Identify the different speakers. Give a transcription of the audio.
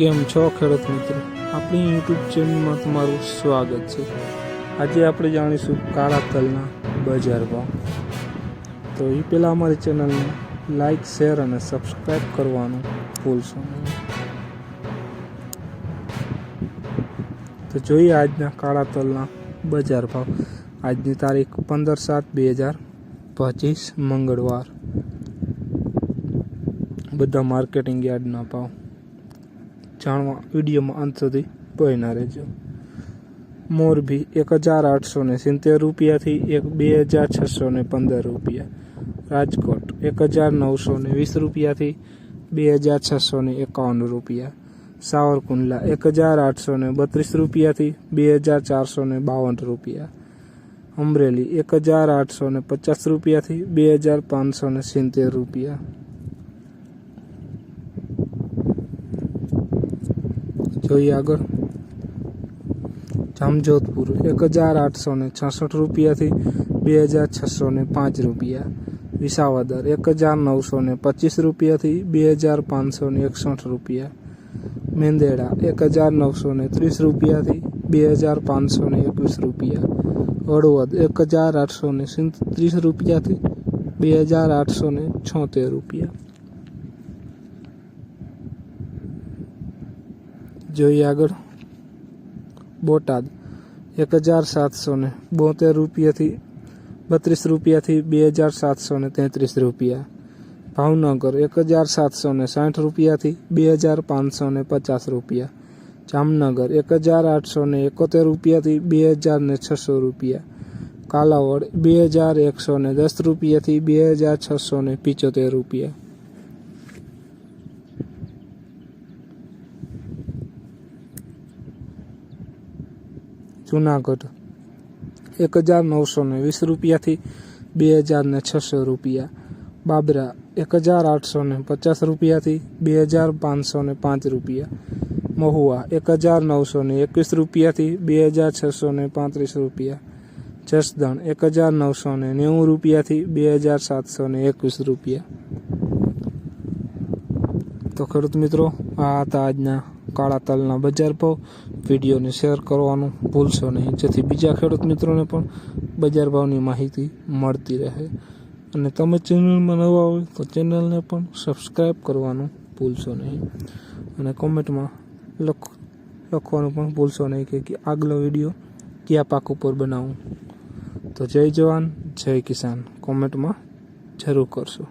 Speaker 1: કેમ છો ખેડૂત મિત્રો? આપણી યુટ્યુબ ચેનલમાં તમારું સ્વાગત છે. આજે આપણે જાણીશું કાળા તલના બજાર ભાવ. તો એ પહેલાં અમારી ચેનલને લાઈક, શેર અને સબસ્ક્રાઈબ કરવાનું ભૂલશો તો જોઈએ આજના કાળા તલના બજાર ભાવ. આજની તારીખ પંદર સાત બે હજાર પચીસ મંગળવાર. બધા માર્કેટિંગ યાર્ડના ભાવ. જાણવા વિડીયોમાં અંત સુધી બન્યા રહેજો. મોરબી એક હજાર આઠસો ને સિત્તેર રૂપિયાથી એક બે હજાર છસો ને પંદર રૂપિયા. રાજકોટ એક હજાર નવસો ને વીસ રૂપિયાથી બે હજાર છસો ને એકાવન રૂપિયા. સાવરકુંડલા એક હજાર આઠસો ને બત્રીસ રૂપિયાથી બે હજાર ચારસો ને બાવન રૂપિયા. અમરેલી એક હજાર આઠસો ને પચાસ રૂપિયાથી બે હજાર પાંચસો ને સિત્તેર રૂપિયા. જોઈએ આગળ જામજોધપુર એક હજાર આઠસો ને છસઠ રૂપિયાથી બે હજાર છસો ને પાંચ રૂપિયા વિસાવદર એક હજાર નવસો ને પચીસ રૂપિયાથી બે હજાર પાંચસો ને એકસઠ રૂપિયા મેંદેડા એક હજાર નવસો ને ત્રીસ રૂપિયાથી બે હજાર પાંચસો ને એકવીસ રૂપિયા હળવદ એક હજાર આઠસો ને ત્રીસ રૂપિયાથી બે હજાર આઠસો ને છોતેર રૂપિયા જોઈએ આગળ બોટાદ એક હજાર સાતસો ને બોતેર રૂપિયાથી બત્રીસ રૂપિયાથી બે હજાર સાતસો ને તેત્રીસ રૂપિયા ભાવનગર એક હજાર સાતસો ને સાઠ રૂપિયાથી બે હજાર પાંચસો ને પચાસ રૂપિયા જામનગર એક હજાર આઠસો ને એકોતેર રૂપિયાથી બે હજાર ને છસો રૂપિયા કાલાવડ બે હજાર એકસો ને દસ રૂપિયાથી બે હજાર છસો ને પિચોતેર રૂપિયા જુનાગઢ. એક હજાર નવસો ને વીસ રૂપિયાથી બે હજાર ને છસો રૂપિયા. બાબરા, એક હજાર આઠસો ને પચાસ રૂપિયાથી બે હજાર પાંચસો ને પાંચ રૂપિયા. મહુવા, એક હજાર નવસો ને એકવીસ રૂપિયાથી બે હજાર છસો ને પાંત્રીસ રૂપિયા. જસદણ, એક હજાર નવસો ને નેવું રૂપિયાથી બે હજાર સાતસો ને એકવીસ રૂપિયા. તો ખેડૂત મિત્રો, આ હતા આજના કાળા તલના બજાર ભાવ. વિડીયોને શેર કરવાનું ભૂલશો નહીં. જેથી બીજા ખેડૂત મિત્રોને પણ બજાર ભાવની માહિતી મળતી રહે. અને તમે ચેનલમાં નવા હોય તો ચેનલને પણ સબસ્ક્રાઈબ કરવાનું ભૂલશો નહીં. અને કોમેન્ટમાં લખ, લખવાનું પણ ભૂલશો નહીં કે આગલો વીડિયો કયા પાક ઉપર બનાવું. તો જય જવાન, જય કિસાન. કોમેન્ટમાં જરૂર કરશો.